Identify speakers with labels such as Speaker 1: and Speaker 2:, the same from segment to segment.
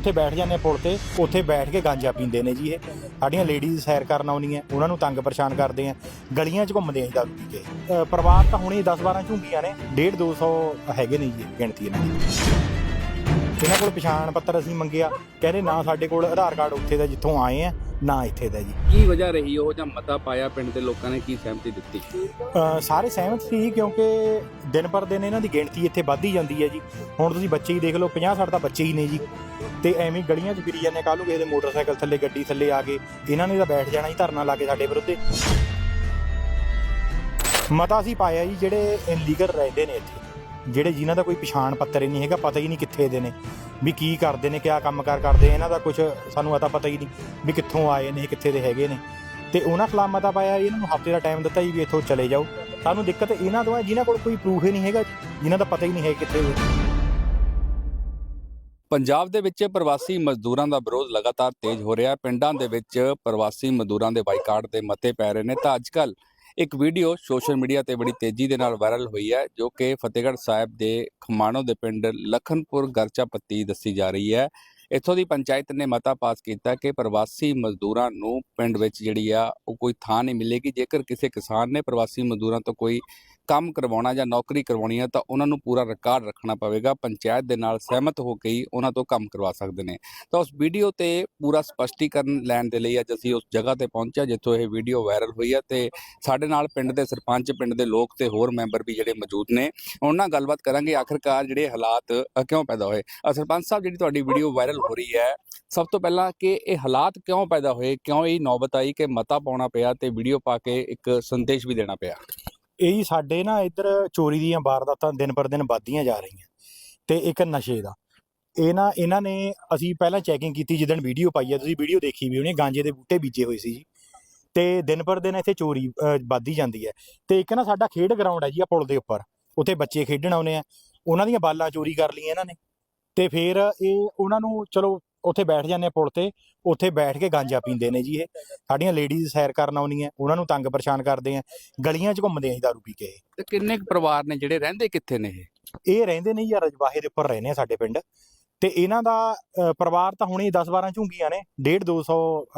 Speaker 1: ਉੱਥੇ ਬੈਠ ਜਾਂਦੇ ਆ ਪੁਲ ਤੇ ਉੱਥੇ ਬੈਠ ਕੇ ਗਾਂਜਾ ਪੀਂਦੇ ਨੇ ਜੀ ਇਹ। ਸਾਡੀਆਂ ਲੇਡੀਜ਼ ਸੈਰ ਕਰਨ ਆਉਂਦੀਆਂ ਉਹਨਾਂ ਨੂੰ ਤੰਗ ਪਰੇਸ਼ਾਨ ਕਰਦੇ ਆ ਗਲੀਆਂ 'ਚ ਘੁੰਮਦੇ ਆ ਜੀ ਦਾਰੂ ਪੀ ਕੇ। ਅ, ਪਰਿਵਾਰ ਤਾਂ ਹੁਣੇ 10 12 ਝੁੰਗੀਆਂ ਨੇ 1.5 200 ਹੈਗੇ ਨੇ ਜੀ ਗਿਣਤੀ ਇਹਨਾਂ ਦੀ। ਇਹਨਾਂ ਕੋਲ ਪਛਾਣ ਪੱਤਰ ਅਸੀਂ ਮੰਗਿਆ ਕਹਿੰਦੇ ਨਾ ਸਾਡੇ ਕੋਲ ਆਧਾਰ ਕਾਰਡ ਉੱਥੇ ਦਾ ਜਿੱਥੋਂ ਆਏ ਆ ਨਾ ਇੱਥੇ ਦਾ ਜੀ।
Speaker 2: ਕੀ ਵਜ੍ਹਾ ਰਹੀ ਉਹ ਜਾਂ ਮਤਾ ਪਾਇਆ ਪਿੰਡ ਦੇ ਲੋਕਾਂ ਨੇ ਕੀ ਸਹਿਮਤੀ ਦਿੱਤੀ?
Speaker 1: ਅ, ਸਾਰੇ ਸਹਿਮਤ ਸੀ ਕਿਉਂਕਿ ਦਿਨ ਪਰ ਦਿਨ ਇਹਨਾਂ ਦੀ ਗਿਣਤੀ ਇੱਥੇ ਵੱਧਦੀ ਜਾਂਦੀ ਹੈ ਜੀ। ਹੁਣ ਤੁਸੀਂ ਬੱਚੇ ਹੀ ਦੇਖ ਲਓ 50 60 ਤਾਂ ਬੱਚੇ ਹੀ ਨੇ ਜੀ। ਤੇ ਐਵੇਂ ਹੀ ਗਲੀਆਂ 'ਚ ਫਿਰੀ ਜਾਂਦੇ ਕੱਲ੍ਹ ਨੂੰ ਕਿਸੇ ਦੇ ਮੋਟਰਸਾਈਕਲ ਥੱਲੇ ਗੱਡੀ ਥੱਲੇ ਆ ਗਏ ਇਹਨਾਂ ਨੇ ਤਾਂ ਬੈਠ ਜਾਣਾ ਹੀ ਧਰਨਾ ਲਾ ਕੇ ਸਾਡੇ ਵਿਰੁੱਧ। ਮਤਾ ਅਸੀਂ ਪਾਇਆ ਜੀ ਜਿਹੜੇ ਇਨਲੀਗਲ ਰਹਿੰਦੇ ਨੇ ਇੱਥੇ। ਜਿਹੜੇ ਜਿਨ੍ਹਾਂ ਦਾ ਕੋਈ ਪਛਾਣ ਪੱਤਰ ਹੀ ਨਹੀਂ ਹੈਗਾ ਪਤਾ ਹੀ ਨਹੀਂ ਕਿੱਥੇ ਦੇ ਨੇ ਵੀ ਕੀ ਕਰਦੇ ਨੇ ਕਿਆ ਕੰਮਕਾਰ ਕਰਦੇ ਇਹਨਾਂ ਦਾ ਕੁਝ ਸਾਨੂੰ ਅਤਾ ਪਤਾ ਹੀ ਨਹੀਂ ਵੀ ਕਿੱਥੋਂ ਆਏ ਨੇ ਕਿੱਥੇ ਦੇ ਹੈਗੇ ਨੇ। ਤੇ ਉਹਨਾਂ ਖਿਲਾਫ ਮਤਾ ਪਾਇਆ ਇਹਨਾਂ ਨੂੰ ਹਫ਼ਤੇ ਦਾ ਟਾਈਮ ਦਿੱਤਾ ਜੀ ਵੀ ਇੱਥੋਂ ਚਲੇ ਜਾਓ। ਸਾਨੂੰ ਦਿੱਕਤ ਇਹਨਾਂ ਤੋਂ ਹੈ ਜਿਨ੍ਹਾਂ ਕੋਲ ਕੋਈ ਪ੍ਰੂਫ ਹੀ ਨਹੀਂ ਹੈਗਾ ਜੀ, ਜਿਨ੍ਹਾਂ ਦਾ ਪਤਾ ਹੀ ਨਹੀਂ ਹੈ ਕਿੱਥੇ ਦੇ
Speaker 2: ਪੰਜਾਬ ਦੇ ਵਿੱਚ ਪ੍ਰਵਾਸੀ ਮਜ਼ਦੂਰਾਂ ਦਾ ਵਿਰੋਧ ਲਗਾਤਾਰ ਤੇਜ਼ ਹੋ ਰਿਹਾ ਹੈ। ਪਿੰਡਾਂ ਦੇ ਵਿੱਚ ਪ੍ਰਵਾਸੀ ਮਜ਼ਦੂਰਾਂ ਦੇ ਬਾਈਕਾਟ ਦੇ ਮਤੇ ਪੈ ਰਹੇ ਨੇ। ਤਾਂ ਅੱਜਕੱਲ ਇੱਕ ਵੀਡੀਓ ਸੋਸ਼ਲ ਮੀਡੀਆ ਤੇ ਬੜੀ ਤੇਜ਼ੀ ਦੇ ਨਾਲ ਵਾਇਰਲ ਹੋਈ ਹੈ, ਜੋ ਕਿ ਫਤਿਹਗੜ੍ਹ ਸਾਹਿਬ ਦੇ ਖਮਾਣੋ ਦੇ ਪਿੰਡ ਲਖਨਪੁਰ ਗਰਚਾ ਪੱਤੀ ਦੱਸੀ ਜਾ ਰਹੀ ਹੈ। ਇੱਥੋਂ ਦੀ ਪੰਚਾਇਤ ਨੇ ਮਤਾ ਪਾਸ ਕੀਤਾ ਕਿ ਪ੍ਰਵਾਸੀ ਮਜ਼ਦੂਰਾਂ ਨੂੰ ਪਿੰਡ ਵਿੱਚ ਜਿਹੜੀ ਆ ਉਹ ਕੋਈ ਥਾਂ ਨਹੀਂ ਮਿਲੇਗੀ। ਜੇਕਰ ਕਿਸੇ ਕਿਸਾਨ ਨੇ ਪ੍ਰਵਾਸੀ ਮਜ਼ਦੂਰਾਂ ਤੋਂ ਕੋਈ ਕੰਮ ਕਰਵਾਉਣਾ ਜਾਂ ਨੌਕਰੀ ਕਰਵਾਉਣੀ ਹੈ ਤਾਂ ਉਹਨਾਂ ਨੂੰ ਪੂਰਾ ਰਿਕਾਰਡ ਰੱਖਣਾ ਪਵੇਗਾ। ਪੰਚਾਇਤ ਦੇ ਨਾਲ ਸਹਿਮਤ ਹੋ ਕੇ ਹੀ ਉਹਨਾਂ ਤੋਂ ਕੰਮ ਕਰਵਾ ਸਕਦੇ ਨੇ। ਤਾਂ ਉਸ ਵੀਡੀਓ ਤੇ ਪੂਰਾ ਸਪਸ਼ਟੀਕਰਨ ਲੈਣ ਦੇ ਲਈ ਅੱਜ ਅਸੀਂ ਉਸ ਜਗ੍ਹਾ ਤੇ ਪਹੁੰਚਿਆ ਜਿੱਥੋਂ ਇਹ ਵੀਡੀਓ ਵਾਇਰਲ ਹੋਈ ਹੈ ਤੇ ਸਾਡੇ ਨਾਲ ਪਿੰਡ ਦੇ ਸਰਪੰਚ ਪਿੰਡ ਦੇ ਲੋਕ ਤੇ ਹੋਰ ਮੈਂਬਰ ਵੀ ਜਿਹੜੇ ਮੌਜੂਦ ਨੇ। ਉਹਨਾਂ ਨਾਲ ਗੱਲਬਾਤ ਕਰਾਂਗੇ ਆਖਰਕਾਰ ਜਿਹੜੇ ਹਾਲਾਤ ਕਿਉਂ ਪੈਦਾ ਹੋਏ? ਅ, ਸਰਪੰਚ ਸਾਹਿਬ ਜਿਹੜੀ ਤੁਹਾਡੀ ਵੀਡੀਓ ਵਾਇਰਲ ਹੋ ਰਹੀ ਹੈ। ਸਭ ਤੋਂ ਪਹਿਲਾਂ ਕਿ ਇਹ ਹਾਲਾਤ ਕਿਉਂ ਪੈਦਾ ਹੋਏ, ਕਿਉਂ ਇਹ ਨੌਬਤ ਆਈ ਕਿ ਮਤਾ ਪਾਉਣਾ ਪਿਆ ਤੇ ਵੀਡੀਓ ਪਾ ਕੇ ਇੱਕ ਸੰਦੇਸ਼ ਵੀ ਦੇਣਾ ਪਿਆ?
Speaker 1: ਇਹ ਜੀ ਸਾਡੇ ਨਾ ਇੱਧਰ ਚੋਰੀ ਦੀਆਂ ਵਾਰਦਾਤਾਂ ਦਿਨ ਪਰ ਦਿਨ ਵੱਧਦੀਆਂ ਜਾ ਰਹੀਆਂ ਤੇ ਇੱਕ ਨਸ਼ੇ ਦਾ। ਇਹ ਨਾ ਇਹਨਾਂ ਨੇ ਅਸੀਂ ਪਹਿਲਾਂ ਚੈਕਿੰਗ ਕੀਤੀ ਜਿੱਦਣ ਵੀਡੀਓ ਪਾਈ ਹੈ, ਤੁਸੀਂ ਵੀਡੀਓ ਦੇਖੀ ਵੀ ਹੋਣੀ, ਗਾਂਜੇ ਦੇ ਬੂਟੇ ਬੀਜੇ ਹੋਏ ਸੀ ਜੀ। ਤੇ ਦਿਨ ਪਰ ਦਿਨ ਇੱਥੇ ਚੋਰੀ ਵੱਧਦੀ ਜਾਂਦੀ ਹੈ। ਤੇ ਇੱਕ ਨਾ ਸਾਡਾ ਖੇਡ ਗਰਾਊਂਡ ਹੈ ਜੀ ਆ ਪੁਲ ਦੇ ਉੱਪਰ। ਉੱਥੇ ਬੱਚੇ ਖੇਡਣ ਆਉਨੇ ਆ। ਉਹਨਾਂ ਦੀਆਂ ਬਾਲਾਂ ਚੋਰੀ ਕਰ ਲਈਆਂ ਇਹਨਾਂ ਨੇ। ਤੇ ਫਿਰ ਇਹ ਉਹਨਾਂ ਨੂੰ ਚਲੋ ਉੱਥੇ ਬੈਠ ਜਾਂਦੇ ਆ ਪੁਲ ਤੇ ਉੱਥੇ ਬੈਠ ਕੇ ਗਾਂਜਾ ਪੀਂਦੇ ਨੇ ਜੀ ਇਹ। ਸਾਡੀਆਂ ਲੇਡੀਜ਼ ਸੈਰ ਕਰਨ ਆਉਂਦੀਆਂ ਉਹਨਾਂ ਨੂੰ ਤੰਗ ਪਰੇਸ਼ਾਨ ਕਰਦੇ ਆ ਗਲੀਆਂ 'ਚ ਘੁੰਮਦੇ ਆ ਜੀ ਦਾਰੂ ਪੀ ਕੇ।
Speaker 2: ਤੇ ਕਿੰਨੇ ਕੁ ਪਰਿਵਾਰ ਨੇ ਜਿਹੜੇ ਰਹਿੰਦੇ ਕਿੱਥੇ ਨੇ ਇਹ?
Speaker 1: ਇਹ ਰਹਿੰਦੇ ਨੇ ਜੀ ਆਹ ਰਜਵਾਹੇ ਦੇ ਉੱਪਰ ਰਹਿੰਦੇ ਆ ਸਾਡੇ ਪਿੰਡ। ਤੇ ਇਹਨਾਂ ਦਾ ਅ, ਪਰਿਵਾਰ ਤਾਂ ਹੁਣੇ 10 12 ਝੁੰਗੀਆਂ ਨੇ 1.5 200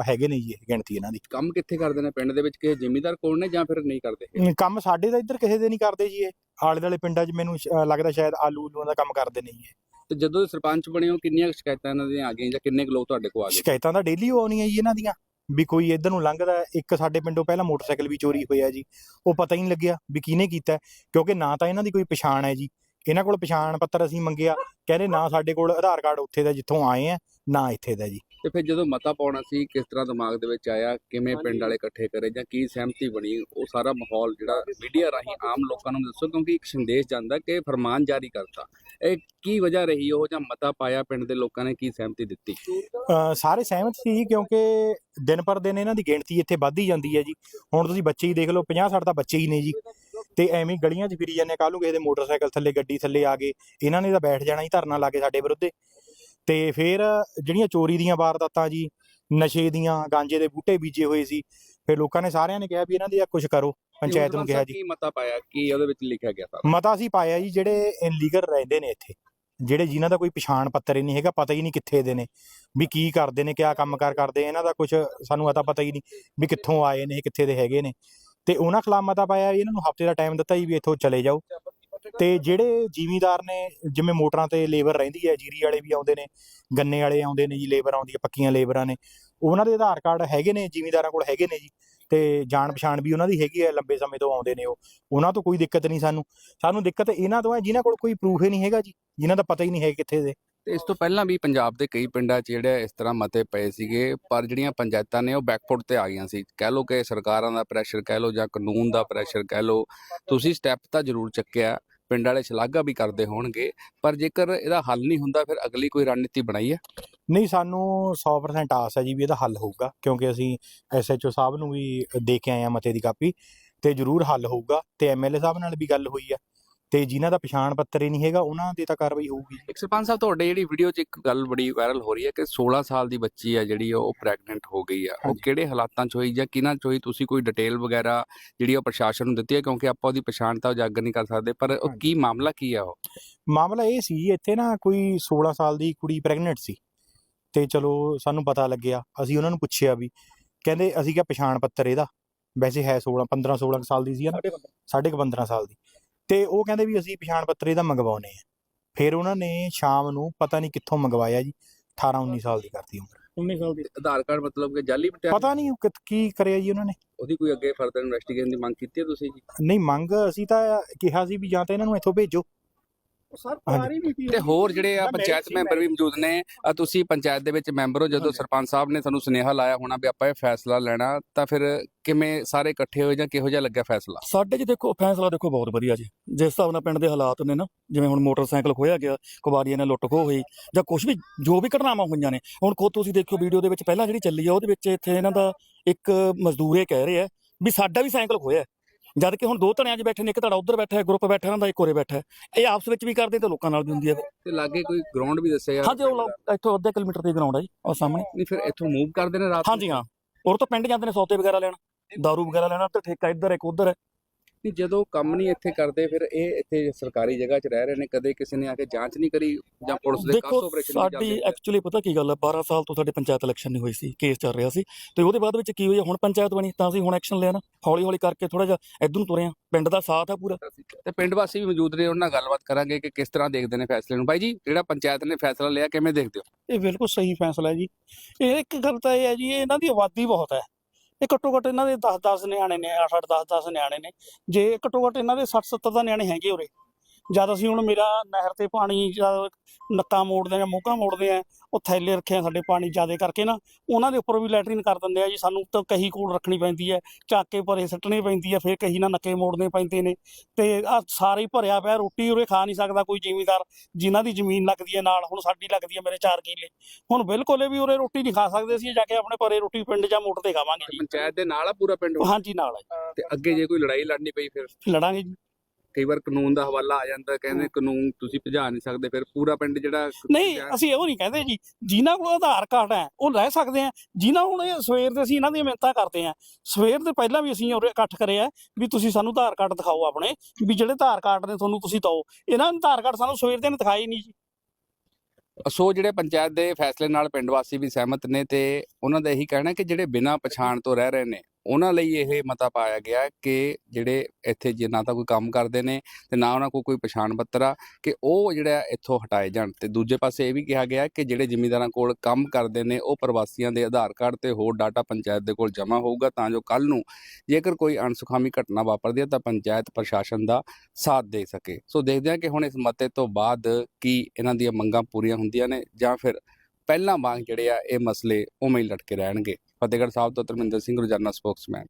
Speaker 1: ਹੈਗੇ ਨੇ ਜੀ ਇਹ ਗਿਣਤੀ ਇਹਨਾਂ ਦੀ।
Speaker 2: ਕੰਮ ਕਿੱਥੇ ਕਰਦੇ ਨੇ ਪਿੰਡ ਦੇ ਵਿੱਚ? ਕਿ ਜ਼ਿਮੀਂਦਾਰ ਕੋਲ ਨੇ ਜਾਂ ਫਿਰ ਨਹੀਂ ਕਰਦੇ
Speaker 1: ਅਮ, ਕੰਮ ਸਾਡੇ ਤਾਂ ਇੱਧਰ ਕਿਸੇ ਦੇ ਨਹੀਂ ਕਰਦੇ ਜੀ ਇਹ। ਆਲੇ ਦੁਆਲੇ ਪਿੰਡਾਂ 'ਚ ਮੈਨੂੰ ਸ਼- ਅ, ਲੱਗਦਾ ਸ਼ਾਇਦ ਆਲੂ ਉਲੂਆਂ ਦਾ ਕੰਮ ਕਰਦੇ ਨੇ ਜੀ ਇਹ।
Speaker 2: ਤੇ ਜਦੋਂ ਦੇ ਸਰਪੰਚ ਬਣੇ ਹੋ ਕਿੰਨੀਆਂ ਕੁ ਸ਼ਿਕਾਇਤਾਂ ਇਹਨਾਂ ਦੀਆਂ ਆ ਗਈਆਂ ਜਾਂ ਕਿੰਨੇ ਕੁ ਲੋਕ ਤੁਹਾਡੇ ਕੋਲ ਆ ਗਏ?
Speaker 1: ਸ਼ਿਕਾਇਤਾਂ ਤਾਂ ਡੇਲੀ ਆਉਣੀਆਂ ਜੀ ਇਹਨਾਂ ਦੀਆਂ ਵੀ ਕੋਈ ਇੱਧਰ ਨੂੰ ਲੰਘਦਾ ਹੈ। ਇੱਕ ਸਾਡੇ ਪਿੰਡੋਂ ਪਹਿਲਾਂ ਮੋਟਰਸਾਈਕਲ ਵੀ ਚੋਰੀ ਹੋਇਆ ਜੀ। ਉਹ ਪਤਾ ਹੀ ਨਹੀਂ ਲੱਗਿਆ ਵੀ ਕਿਹਨੇ ਕੀਤਾ ਹੈ, ਕਿਉਂਕਿ ਨਾ ਤਾਂ ਇਹਨਾਂ ਦੀ ਕੋਈ ਪਛਾਣ ਹੈ ਜੀ। ਇਹਨਾਂ ਕੋਲ ਪਛਾਣ ਪੱਤਰ ਅਸੀਂ ਮੰਗਿਆ ਕਹਿੰਦੇ ਨਾ ਸਾਡੇ ਕੋਲ ਆਧਾਰ ਕਾਰਡ ਉੱਥੇ ਦਾ ਜਿੱਥੋਂ ਆਏ ਆ ਨਾ ਇੱਥੇ ਦਾ ਜੀ।
Speaker 2: ਤੇ ਫਿਰ ਜਦੋਂ ਮਤਾ ਪਾਉਣਾ ਸੀ ਕਿਸ ਤਰ੍ਹਾਂ ਦਿਮਾਗ ਦੇ ਵਿੱਚ ਆਇਆ ਕਿਵੇਂ ਪਿੰਡ ਵਾਲੇ ਇਕੱਠੇ ਕਰੇ ਜਾਂ ਕੀ ਸਹਿਮਤੀ ਬਣੀ ਉਹ ਸਾਰਾ ਮਾਹੌਲ ਜਿਹੜਾ ਮੀਡੀਆ ਰਾਹੀਂ ਆਮ ਲੋਕਾਂ ਨੂੰ ਦੱਸੋ ਕਿਉਂਕਿ ਇੱਕ ਸੰਦੇਸ਼ ਜਾਂਦਾ ਕਿ ਫਰਮਾਨ ਜਾਰੀ ਕਰਤਾ। ਇਹ ਕੀ ਵਜ੍ਹਾ ਰਹੀ ਉਹ ਜਾਂ ਮਤਾ ਪਾਇਆ ਪਿੰਡ ਦੇ ਲੋਕਾਂ ਨੇ ਕੀ ਸਹਿਮਤੀ ਦਿੱਤੀ?
Speaker 1: ਸਾਰੇ ਸਹਿਮਤ ਸੀ ਕਿਉਂਕਿ ਦਿਨ ਪਰ ਦਿਨ ਇਹਨਾਂ ਦੀ ਗਿਣਤੀ ਇੱਥੇ ਵੱਧਦੀ ਜਾਂਦੀ ਹੈ ਜੀ। ਹੁਣ ਤੁਸੀਂ ਬੱਚੇ ਹੀ ਦੇਖ ਲਓ 50 60 ਤਾਂ ਬੱਚੇ ਹੀ ਨੇ ਜੀ। ਤੇ ਐਵੇਂ ਗਲੀਆਂ 'ਚ ਫਿਰੀ ਜਾਂਦੇ ਕੱਲ੍ਹ ਨੂੰ ਕਿਸੇ ਦੇ ਮੋਟਰਸਾਈਕਲ ਥੱਲੇ ਗੱਡੀ ਥੱਲੇ ਆ ਗਏ ਇਹਨਾਂ ਨੇ ਤਾਂ ਬੈਠ ਜਾਣਾ ਹੀ ਧਰਨਾ ਲਾ ਕੇ ਸਾਡੇ ਵਿਰੁੱਧ। ਤੇ ਫਿਰ ਜਿਹੜੀਆਂ ਚੋਰੀ ਦੀਆਂ ਵਾਰਦਾਤਾਂ ਜੀ ਨਸ਼ੇ ਦੀਆਂ ਗਾਂਜੇ ਦੇ ਬੂਟੇ ਬੀਜੇ ਹੋਏ ਸੀ ਫਿਰ ਲੋਕਾਂ ਨੇ ਸਾਰਿਆਂ ਨੇ ਕਿਹਾ ਵੀ ਇਹਨਾਂ ਦੀ ਕੁਝ ਕਰੋ ਪੰਚਾਇਤ ਨੂੰ ਕਿਹਾ ਜੀ।
Speaker 2: ਕੀ ਮਤਾ ਪਾਇਆ? ਕੀ ਉਹਦੇ ਵਿੱਚ ਲਿਖਿਆ ਗਿਆ ਸਾਰਾ?
Speaker 1: ਮਤਾ ਅਸੀਂ ਪਾਇਆ ਜੀ ਜਿਹੜੇ ਇਨਲੀਗਲ ਰਹਿੰਦੇ ਨੇ ਇੱਥੇ ਜਿਹੜੇ ਜਿਨ੍ਹਾਂ ਦਾ ਕੋਈ ਪਛਾਣ ਪੱਤਰ ਹੀ ਨਹੀਂ ਹੈਗਾ ਪਤਾ ਹੀ ਨਹੀਂ ਕਿੱਥੇ ਦੇ ਨੇ ਵੀ ਕੀ ਕਰਦੇ ਨੇ ਕਿਆ ਕੰਮਕਾਰ ਕਰਦੇ ਇਹਨਾਂ ਦਾ ਕੁਝ ਸਾਨੂੰ ਅਤਾ ਪਤਾ ਹੀ ਨਹੀਂ ਵੀ ਕਿੱਥੋਂ ਆਏ ਨੇ ਕਿੱਥੇ ਦੇ ਹੈਗੇ ਨੇ। ਤੇ ਉਹਨਾਂ ਖਿਲਾਫ ਮਤਾ ਪਾਇਆ ਇਹਨਾਂ ਨੂੰ ਹਫ਼ਤੇ ਦਾ ਟਾਈਮ ਦਿੱਤਾ ਜੀ ਵੀ ਇੱਥੋਂ ਚਲੇ ਜਾਓ। ਤੇ ਜਿਹੜੇ ਜ਼ਿਮੀਂਦਾਰ ਨੇ, ਜਿਵੇਂ ਮੋਟਰਾਂ ਤੇ ਲੇਬਰ ਰਹਿੰਦੀ ਹੈ, ਜੀਰੀ ਵਾਲੇ ਵੀ ਆਉਂਦੇ ਨੇ, ਗੰਨੇ ਵਾਲੇ ਆਉਂਦੇ ਨੇ ਜੀ, ਲੇਬਰ ਆਉਂਦੀ ਹੈ, ਪੱਕੀਆਂ ਲੇਬਰਾਂ ਨੇ, ਉਹਨਾਂ ਦੇ ਆਧਾਰ ਕਾਰਡ ਹੈਗੇ ਨੇ, ਜ਼ਿਮੀਂਦਾਰਾਂ ਕੋਲ ਹੈਗੇ ਨੇ ਜੀ, ਤੇ ਜਾਣ ਪਛਾਣ ਵੀ ਉਹਨਾਂ ਦੀ ਹੈਗੀ ਹੈ, ਲੰਬੇ ਸਮੇਂ ਤੋਂ ਆਉਂਦੇ ਨੇ ਉਹ, ਉਹਨਾਂ ਤੋਂ ਕੋਈ ਦਿੱਕਤ ਨਹੀਂ ਸਾਨੂੰ ਸਾਨੂੰ ਦਿੱਕਤ ਇਹਨਾਂ ਤੋਂ ਹੈ, ਜਿਨ੍ਹਾਂ ਕੋਲ ਕੋਈ ਪ੍ਰੂਫ ਹੀ ਨਹੀਂ ਹੈਗਾ ਜੀ, ਜਿਨ੍ਹਾਂ ਦਾ ਪਤਾ ਹੀ ਨਹੀਂ ਹੈ ਕਿੱਥੇ ਦੇ।
Speaker 2: ਤੇ ਇਸ ਤੋਂ ਪਹਿਲਾਂ ਵੀ ਪੰਜਾਬ ਦੇ ਕਈ ਪਿੰਡਾਂ 'ਚ ਜਿਹੜੇ ਇਸ ਤਰ੍ਹਾਂ ਮਤੇ ਪਏ ਸੀਗੇ, ਪਰ ਜਿਹੜੀਆਂ ਪੰਚਾਇਤਾਂ ਨੇ ਉਹ ਬੈਕਫੁੱਟ ਤੇ ਆ ਗਈਆਂ ਸੀ, ਕਹਿ ਲਓ ਕਿ ਸਰਕਾਰਾਂ ਦਾ ਪ੍ਰੈਸ਼ਰ ਕਹਿ ਲਓ ਜਾਂ ਕਾਨੂੰਨ ਦਾ ਪ੍ਰੈਸ਼ਰ ਕਹਿ ਲਓ, ਤੁਸੀਂ ਸਟੈਪ ਤਾਂ ਜ਼ਰੂਰ ਚੱਕਿਆ ਪਿੰਡ ਵਾਲੇ ਸ਼ਲਾਘਾ ਵੀ ਕਰਦੇ ਹੋਣਗੇ, ਪਰ ਜੇਕਰ ਇਹਦਾ ਹੱਲ ਨਹੀਂ ਹੁੰਦਾ, ਫਿਰ ਅਗਲੀ ਕੋਈ ਰਣਨੀਤੀ ਬਣਾਈ ਹੈ?
Speaker 1: ਨਹੀਂ, ਸਾਨੂੰ 100% ਆਸ ਹੈ ਜੀ ਵੀ ਇਹਦਾ ਹੱਲ ਹੋਊਗਾ, ਕਿਉਂਕਿ ਅਸੀਂ ਐਸਐਚਓ ਸਾਹਿਬ ਨੂੰ ਵੀ ਦੇ ਕੇ ਆਏ ਆ ਮਤੇ ਦੀ ਕਾਪੀ, ਤੇ ਜ਼ਰੂਰ ਹੱਲ ਹੋਊਗਾ, ਤੇ ਐਮਐਲਏ ਸਾਹਿਬ ਨਾਲ ਵੀ ਗੱਲ ਹੋਈ ਆ ਤੇ ਜਿਨ੍ਹਾਂ ਦਾ ਪਛਾਣ ਪੱਤਰ ਹੀ ਨਹੀਂ ਹੈਗਾ ਉਹਨਾਂ ਦੀ ਤਾਂ ਕਾਰਵਾਈ ਹੋਊਗੀ।
Speaker 2: ਇੱਕ ਸਰਪੰਚ ਸਾਹਿਬ ਤੁਹਾਡੇ ਜਿਹੜੀ ਵੀਡੀਓ 'ਚ ਇੱਕ ਗੱਲ ਬੜੀ ਵਾਇਰਲ ਹੋ ਰਹੀ ਹੈ ਕਿ 16 ਸਾਲ ਦੀ ਬੱਚੀ ਹੈ ਜਿਹੜੀ ਉਹ ਪ੍ਰੈਗਨੈਂਟ ਹੋ ਗਈ ਆ। ਉਹ। ਕਿਹੜੇ ਹਾਲਾਤਾਂ 'ਚ ਹੋਈ ਜਾਂ ਕਿਹਨਾਂ 'ਚ ਹੋਈ? ਤੁਸੀਂ ਕੋਈ ਡਿਟੇਲ ਵਗੈਰਾ ਜਿਹੜੀ ਉਹ ਪ੍ਰਸ਼ਾਸਨ ਨੂੰ ਦਿੱਤੀ ਹੈ? ਕਿਉਂਕਿ ਆਪਾਂ ਉਹਦੀ ਪਛਾਣ ਤਾਂ ਉਜਾਗਰ ਨਹੀਂ ਕਰ ਸਕਦੇ ਪਰ ਉਹ। ਕੀ ਮਾਮਲਾ ਕੀ ਆ ਉਹ?
Speaker 1: ਮਾਮਲਾ ਇਹ ਸੀ ਇੱਥੇ ਨਾ ਕੋਈ 16 ਸਾਲ ਦੀ ਕੁੜੀ ਪ੍ਰੈਗਨੈਂਟ ਸੀ। ਤੇ ਚਲੋ ਸਾਨੂੰ ਪਤਾ ਲੱਗਿਆ ਅਸੀਂ ਉਹਨਾਂ ਨੂੰ ਪੁੱਛਿਆ ਵੀ ਕਹਿੰਦੇ ਅਸੀਂ ਕਿਹਾ ਪਛਾਣ ਪੱਤਰ ਇਹਦਾ। ਵੈਸੇ ਹੈ 16 15 16 ਕੁ ਸਾਲ ਦੀ ਸੀ ਨਾ ਸਾਢੇ ਕੁ 15 ਸਾਲ ਦੀ। ਤੇ ਉਹ ਕਹਿੰਦੇ ਵੀ ਅਸੀਂ ਪਛਾਣ ਪੱਤਰ ਇਹਦਾ ਮੰਗਵਾਉਨੇ ਆ ਫਿਰ ਉਹਨਾਂ ਨੇ ਸ਼ਾਮ ਨੂੰ ਪਤਾ ਨਹੀਂ ਕਿੱਥੋਂ ਮੰਗਵਾਇਆ ਜੀ 18 19 ਸਾਲ ਦੀ ਕਰਤੀ ਉਮਰ।
Speaker 3: 19 ਸਾਲ ਦੀ।
Speaker 2: ਆਧਾਰ ਕਾਰਡ ਮਤਲਬ ਕਿ ਜਾਲੀ ਪਟਿਆ
Speaker 1: ਪਤਾ ਨਹੀਂ ਉਹ ਕਿਤ- ਕੀ ਕਰਿਆ ਜੀ ਉਹਨਾਂ ਨੇ।
Speaker 2: ਉਹਦੀ ਕੋਈ ਅੱਗੇ ਫਰਦਰ ਇਨਵੈਸਟੀਗੇਸ਼ਨ ਦੀ ਮੰਗ ਕੀਤੀ ਹੈ ਤੁਸੀਂ ਜੀ?
Speaker 1: ਨਹੀਂ ਮੰਗ ਅਸੀਂ ਤਾਂ ਕਿਹਾ ਸੀ ਵੀ ਜਾਂ ਤਾਂ ਇਹਨਾਂ ਨੂੰ ਇੱਥੋਂ ਭੇਜੋ।
Speaker 3: ਸਰ
Speaker 2: ਤੇ ਹੋਰ ਜਿਹੜੇ ਆ ਪੰਚਾਇਤ ਮੈਂਬਰ ਵੀ ਮੌਜੂਦ ਨੇ ਤੁਸੀਂ ਪੰਚਾਇਤ ਦੇ ਵਿੱਚ ਮੈਂਬਰ ਹੋ ਜਦੋਂ। ਸਰਪੰਚ ਸਾਹਿਬ ਨੇ ਤੁਹਾਨੂੰ ਸੁਨੇਹਾ ਲਾਇਆ ਹੋਣਾ ਵੀ ਆਪਾਂ ਇਹ ਫੈਸਲਾ ਲੈਣਾ ਤਾਂ ਫਿਰ ਕਿਵੇਂ ਸਾਰੇ ਇਕੱਠੇ ਹੋਏ ਜਾਂ ਕਿਹੋ ਜਿਹਾ ਲੱਗਿਆ ਫੈਸਲਾ?
Speaker 3: ਸਾਡੇ ਚ ਦੇਖੋ ਫੈਸਲਾ ਦੇਖੋ ਬਹੁਤ ਵਧੀਆ ਜੀ। ਜਿਸ ਹਿਸਾਬ ਨਾਲ ਪਿੰਡ ਦੇ ਹਾਲਾਤ ਨੇ ਨਾ ਜਿਵੇਂ ਹੁਣ ਮੋਟਰਸਾਈਕਲ ਖੋਇਆ ਗਿਆ ਕੁਬਾੜੀਆਂ ਨੇ ਲੁੱਟ ਖੋਹ ਹੋਈ ਜਾਂ ਕੁਝ ਵੀ ਜੋ ਵੀ ਘਟਨਾਵਾਂ ਹੋਈਆਂ ਨੇ ਹੁਣ ਖੁਦ ਤੁਸੀਂ ਦੇਖਿਓ ਵੀਡੀਓ ਦੇ ਵਿੱਚ ਪਹਿਲਾਂ ਜਿਹੜੀ ਚੱਲੀ ਆ ਉਹਦੇ ਵਿੱਚ ਇੱਥੇ ਇਹਨਾਂ ਦਾ ਇੱਕ ਮਜ਼ਦੂਰ ਇਹ ਕਹਿ ਰਿਹਾ ਵੀ ਸਾਡਾ ਵੀ ਸਾਈਕਲ ਖੋਇਆ ਜਦ ਕਿ ਹੁਣ ਦੋ ਧੜਿਆਂ 'ਚ ਬੈਠੇ ਨੇ ਇੱਕ ਧੜਾ ਉੱਧਰ ਬੈਠਾ ਹੈ ਗਰੁੱਪ ਬੈਠਾ ਇਹਨਾਂ ਦਾ ਇੱਕ ਉਰੇ ਬੈਠਾ ਹੈ। ਇਹ ਆਪਸ ਵਿੱਚ ਵੀ ਕਰਦੇ ਤੇ ਲੋਕਾਂ ਨਾਲ ਵੀ ਹੁੰਦੀ ਹੈ।
Speaker 2: ਤੇ ਲਾਗੇ ਕੋਈ ਗਰਾਊਂਡ ਵੀ ਦੱਸਿਆ ਯਾਰ
Speaker 3: ਹਾਂਜੀ ਉਹ ਲਓ, ਇੱਥੋਂ ਅੱਧੇ ਕਿਲੋਮੀਟਰ ਦੀ ਗਰਾਊਂਡ ਹੈ ਜੀ ਉਹ ਸਾਹਮਣੇ।
Speaker 2: ਨਹੀਂ ਫਿਰ ਇੱਥੋਂ ਮੂਵ ਕਰਦੇ ਨੇ ਰਾਤ ਨੂੰ?
Speaker 3: ਹਾਂਜੀ ਹਾਂ। ਔਰ ਤੋਂ ਪਿੰਡ ਜਾਂਦੇ ਨੇ ਸੌਦੇ ਵਗੈਰਾ ਲੈਣ ਦਾਰੂ ਵਗੈਰਾ ਲੈਣਾ ਤੇ ਠੇਕਾ ਇੱਧਰ ਇੱਕ ਉੱਧਰ ਹੈ।
Speaker 2: ਨਹੀਂ ਜਦੋਂ ਕੰਮ ਨਹੀਂ ਇੱਥੇ ਕਰਦੇ ਫਿਰ ਇਹ ਇੱਥੇ ਸਰਕਾਰੀ ਜਗ੍ਹਾ 'ਚ ਰਹਿ ਰਹੇ ਨੇ ਕਦੇ ਕਿਸੇ ਨੇ ਆ ਕੇ ਜਾਂਚ ਨਹੀਂ ਕਰੀ ਜਾਂ ਪੁਲਿਸ ਦੇ ਕਾਸ
Speaker 3: ਦੇਖੋ
Speaker 2: ਆਪਰੇਸ਼ਨ
Speaker 3: ਸਾਡੀ ਐਕਚੁਅਲੀ ਪਤਾ ਕੀ ਗੱਲ ਹੈ 12 ਸਾਲ ਤੋਂ ਸਾਡੇ ਪੰਚਾਇਤ ਇਲੈਕਸ਼ਨ ਨਹੀਂ ਹੋਈ ਸੀ ਕੇਸ ਚੱਲ ਰਿਹਾ ਸੀ ਤੇ ਉਹਦੇ ਬਾਅਦ ਵਿੱਚ ਕੀ ਹੋਇਆ ਹੁਣ ਪੰਚਾਇਤ ਬਣੀ ਤਾਂ ਅਸੀਂ ਹੁਣ ਐਕਸ਼ਨ ਲਿਆ ਨਾ ਹੌਲੀ ਹੌਲੀ ਕਰਕੇ ਥੋੜਾ ਜਿਹਾ ਇਧਰ ਨੂੰ ਤੁਰੇ ਆ ਪਿੰਡ ਦਾ ਸਾਥ ਹੈ ਪੂਰਾ।
Speaker 2: ਤੇ ਪਿੰਡ ਵਾਸੀ ਵੀ ਮੌਜੂਦ ਨੇ ਉਹਨਾਂ ਨਾਲ ਗੱਲਬਾਤ ਕਰਾਂਗੇ ਕਿ ਕਿਸ ਤਰ੍ਹਾਂ ਦੇਖਦੇ ਨੇ ਫੈਸਲੇ ਨੂੰ। ਬਾਈ ਜੀ ਜਿਹੜਾ ਪੰਚਾਇਤ ਨੇ ਫੈਸਲਾ ਲਿਆ ਕਿਵੇਂ ਦੇਖਦੇ ਹੋ?
Speaker 4: ਇਹ ਬਿਲਕੁਲ ਸਹੀ ਫੈਸਲਾ ਹੈ ਜੀ। ਇਹ ਇੱਕ ਗੱਲ ਤਾਂ ਇਹ ਹੈ ਜੀ ਇਹ ਇਹਨਾਂ ਦੀ ਆਬਾਦੀ ਬਹੁਤ ਹੈ। ਇਹ ਘੱਟੋ ਘੱਟ ਇਹਨਾਂ ਦੇ 10-10 ਨਿਆਣੇ ਨੇ 8-8 10-10 ਨਿਆਣੇ ਨੇ। ਜੇ ਘੱਟੋ ਘੱਟ ਇਹਨਾਂ ਦੇ 60-70 ਦਾ ਨਿਆਣੇ ਹੈਗੇ ਉਰੇ। ਜਦ ਅਸੀਂ ਹੁਣ ਮੇਰਾ ਨਹਿਰ ਤੇ ਪਾਣੀ ਜਦ ਨੱਕਾ ਮੋੜਦੇ ਆ ਮੋਗਾ ਮੋੜਦੇ ਆ ਉਹ ਥੈਲੇ ਰੱਖੇ ਆ ਸਾਡੇ ਪਾਣੀ ਜ਼ਿਆਦੇ ਕਰਕੇ ਨਾ ਉਹਨਾਂ ਦੇ ਉੱਪਰ ਵੀ ਲੈਟਰਿਨ ਕਰ ਦਿੰਦੇ ਆ ਜੀ ਸਾਨੂੰ ਤਾਂ ਕਹੀ ਕੋਲ ਰੱਖਣੀ ਪੈਂਦੀ ਹੈ ਚੱਕ ਕੇ ਭਰੇ ਸੱਟਣੀ ਪੈਂਦੀ ਹੈ ਫਿਰ ਕਹੀ ਨਾਲ ਨੱਕੇ ਮੋੜਨੇ ਪੈਂਦੇ ਨੇ ਤੇ ਆ ਸਾਰੇ ਭਰਿਆ ਪਿਆ ਰੋਟੀ ਉਰੇ ਖਾ ਨਹੀਂ ਸਕਦਾ ਕੋਈ ਜ਼ਿਮੀਂਦਾਰ ਜਿਨ੍ਹਾਂ ਦੀ ਜ਼ਮੀਨ ਲੱਗਦੀ ਹੈ ਨਾਲ ਹੁਣ ਸਾਡੀ ਲੱਗਦੀ ਹੈ ਮੇਰੇ 4 ਕਿੱਲੇ ਹੁਣ ਬਿਲਕੁਲ ਵੀ ਉਰੇ ਰੋਟੀ ਨਹੀਂ ਖਾ ਸਕਦੇ ਅਸੀਂ ਜਾ ਕੇ ਆਪਣੇ ਭਰੇ ਰੋਟੀ ਪਿੰਡ ਜਾਂ ਮੋਟਰ ਤੇ ਖਾਵਾਂਗੇ ਜੀ।
Speaker 2: ਪੰਚਾਇਤ ਦੇ ਨਾਲ ਆ ਪੂਰਾ ਪਿੰਡ?
Speaker 4: ਹਾਂਜੀ ਨਾਲ ਹੈ
Speaker 2: ਤੇ ਅੱਗੇ ਜੇ ਕੋਈ ਲੜਾਈ ਲੜਨੀ ਪਈ ਫਿਰ?
Speaker 4: ਲੜਾਂਗੇ ਜੀ।
Speaker 2: ਕਈ ਵਾਰ ਕਾਨੂੰਨ ਦਾ ਹਵਾਲਾ ਆ ਜਾਂਦਾ ਕਹਿੰਦੇ ਕਾਨੂੰਨ ਤੁਸੀਂ ਭਜਾ ਨਹੀਂ ਸਕਦੇ ਫਿਰ ਪੂਰਾ ਪਿੰਡ ਜਿਹੜਾ
Speaker 4: ਨਹੀਂ ਅਸੀਂ ਉਹ ਨਹੀਂ ਕਹਿੰਦੇ ਜੀ ਜਿਨ੍ਹਾਂ ਕੋਲ ਆਧਾਰ ਕਾਰਡ ਹੈ ਉਹ ਲੈ ਸਕਦੇ ਆ ਜਿਨ੍ਹਾਂ ਹੁਣ ਇਹ ਸਵੇਰ ਦੇ ਅਸੀਂ ਇਹਨਾਂ ਦੀਆਂ ਮਿਹਨਤਾਂ ਕਰਦੇ ਆ ਸਵੇਰ ਦੇ ਪਹਿਲਾਂ ਵੀ ਅਸੀਂ ਉਰੇ ਇਕੱਠ ਕਰਿਆ ਵੀ ਤੁਸੀਂ ਸਾਨੂੰ ਆਧਾਰ ਕਾਰਡ ਦਿਖਾਓ ਆਪਣੇ ਵੀ ਜਿਹੜੇ ਆਧਾਰ ਕਾਰਡ ਨੇ ਤੁਹਾਨੂੰ ਤੁਸੀਂ ਦਿਓ। ਇਹਨਾਂ ਨੇ ਆਧਾਰ ਕਾਰਡ ਸਾਨੂੰ ਸਵੇਰ ਦੇ ਨੇ ਦਿਖਾਏ ਨਹੀਂ ਜੀ।
Speaker 2: ਸੋ ਜਿਹੜੇ ਪੰਚਾਇਤ ਦੇ ਫੈਸਲੇ ਨਾਲ ਪਿੰਡ ਵਾਸੀ ਵੀ ਸਹਿਮਤ ਨੇ ਤੇ ਉਹਨਾਂ ਦਾ ਇਹੀ ਕਹਿਣਾ ਕਿ ਜਿਹੜੇ ਬਿਨਾਂ ਪਛਾਣ ਤੋਂ ਰਹਿ ਰਹੇ ਨੇ ਉਹਨਾਂ ਲਈ ਇਹ ਮਤਾ ਪਾਇਆ ਗਿਆ ਕਿ ਜਿਹੜੇ ਇੱਥੇ ਜੇ, ਨਾ ਤਾਂ ਕੋਈ ਕੰਮ ਕਰਦੇ ਨੇ ਤੇ ਨਾ ਉਹਨਾਂ ਕੋਲ ਕੋਈ ਪਛਾਣ ਪੱਤਰ ਆ ਕਿ ਉਹ ਜਿਹੜਾ ਇੱਥੋਂ ਹਟਾਏ ਜਾਣ। ਤੇ ਦੂਜੇ ਪਾਸੇ ਇਹ ਵੀ ਕਿਹਾ ਗਿਆ ਕਿ ਜਿਹੜੇ ਜ਼ਿਮੀਂਦਾਰਾਂ ਕੋਲ ਕੰਮ ਕਰਦੇ ਨੇ, ਉਹ ਪ੍ਰਵਾਸੀਆਂ ਦੇ ਆਧਾਰ ਕਾਰਡ ਤੇ ਹੋਰ ਡਾਟਾ ਪੰਚਾਇਤ ਦੇ ਕੋਲ ਜਮ੍ਹਾਂ ਹੋਊਗਾ ਤਾਂ ਜੋ ਕੱਲ ਨੂੰ ਜੇਕਰ ਕੋਈ ਅਣਸੁਖਾਮੀ ਘਟਨਾ ਵਾਪਰਦੀ ਹੈ ਤਾਂ ਪੰਚਾਇਤ ਪ੍ਰਸ਼ਾਸਨ ਦਾ ਸਾਥ ਦੇ ਸਕੇ। ਸੋ ਦੇਖਦੇ ਹਾਂ ਕਿ ਹੁਣ ਇਸ ਮਤੇ ਤੋਂ ਬਾਅਦ ਕੀ ਇਹਨਾਂ ਦੀਆਂ ਮੰਗਾਂ ਪੂਰੀਆਂ ਹੁੰਦੀਆਂ ਨੇ ਜਾਂ ਫਿਰ ਪਹਿਲਾਂ ਵਾਂਗ ਜਿਹੜੇ ਆ ਇਹ ਮਸਲੇ ਉਵੇਂ ਹੀ ਲਟਕੇ ਰਹਿਣਗੇ। ਫਤਿਹਗੜ੍ਹ ਸਾਹਿਬ ਤੋਂ ਧਰਮਿੰਦਰ ਸਿੰਘ ਰੋਜ਼ਾਨਾ ਸਪੋਕਸਮੈਨ